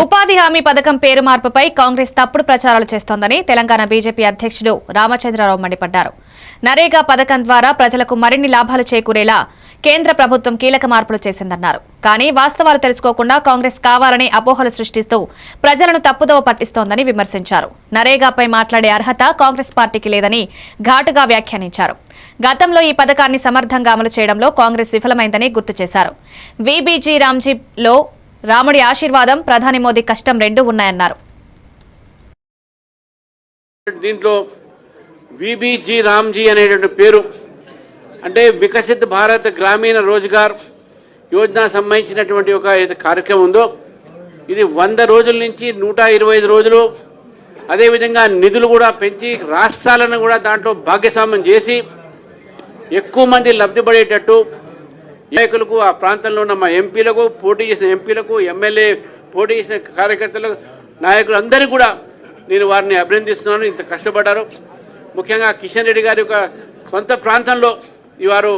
ఉపాధి హామీ పథకం పేరు మార్పుపై కాంగ్రెస్ తప్పుడు ప్రచారాలు చేస్తోందని తెలంగాణ బీజేపీ అధ్యక్షుడు రామచంద్రరావు మండిపడ్డారు. నరేగా పథకం ద్వారా ప్రజలకు మరిన్ని లాభాలు చేకూరేలా కేంద్ర ప్రభుత్వం కీలక మార్పులు చేసిందన్నారు. కానీ వాస్తవాలు తెలుసుకోకుండా కాంగ్రెస్ కావాలని అపోహలు సృష్టిస్తూ ప్రజలను తప్పుదోవ పట్టిస్తోందని విమర్శించారు. నరేగాపై మాట్లాడే అర్హత కాంగ్రెస్ పార్టీకి లేదని ఘాటుగా వ్యాఖ్యానించారు. గతంలో ఈ పథకాన్ని సమర్థంగా అమలు చేయడంలో కాంగ్రెస్ విఫలమైందని గుర్తు చేశారు. వీబీజీ రామ్జీలో రాముడి ఆశీర్వాదం ప్రధాని మోదీ కష్టం రెండు ఉన్నాయన్నారు. దీంట్లో విబిజీ రామ్జీ అనేటువంటి పేరు అంటే వికసిత్ భారత్ గ్రామీణ రోజ్గార్ యోజన సంబంధించినటువంటి ఒక కార్యక్రమం ఉందో ఇది వంద రోజుల నుంచి నూట ఇరవై ఐదు రోజులు అదేవిధంగా నిధులు కూడా పెంచి రాష్ట్రాలను కూడా దాంట్లో భాగస్వామ్యం చేసి ఎక్కువ మంది లబ్ధి పడేటట్టు నాయకులకు ఆ ప్రాంతంలో ఉన్న మా ఎంపీలకు పోటీ చేసిన ఎంపీలకు ఎమ్మెల్యే పోటీ చేసిన కార్యకర్తలకు నాయకులు అందరూ కూడా నేను వారిని అభినందిస్తున్నాను. ఇంత కష్టపడ్డారు. ముఖ్యంగా కిషన్ రెడ్డి గారి యొక్క సొంత ప్రాంతంలో ఈ వారు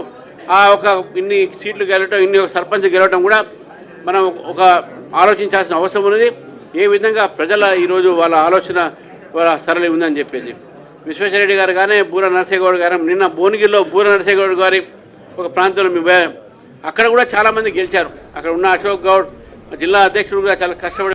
ఆ ఒక ఇన్ని సీట్లు గెలవటం ఇన్ని సర్పంచ్ గెలవటం కూడా మనం ఒక ఆలోచించాల్సిన అవసరం ఉన్నది. ఏ విధంగా ప్రజల ఈరోజు వాళ్ళ ఆలోచన వాళ్ళ సరళి ఉందని చెప్పేసి. విశ్వేశ్వరరెడ్డి గారు కానీ బూర నరసింహగౌడ్ గారు నిన్న భువనగిరిలో బూర నరసింహగౌడ్ గారి ఒక ప్రాంతంలో మేము అక్కడ కూడా చాలామంది గెలిచారు. అక్కడ ఉన్న అశోక్ గౌడ్ జిల్లా అధ్యక్షుడు కూడా చాలా కష్టపడి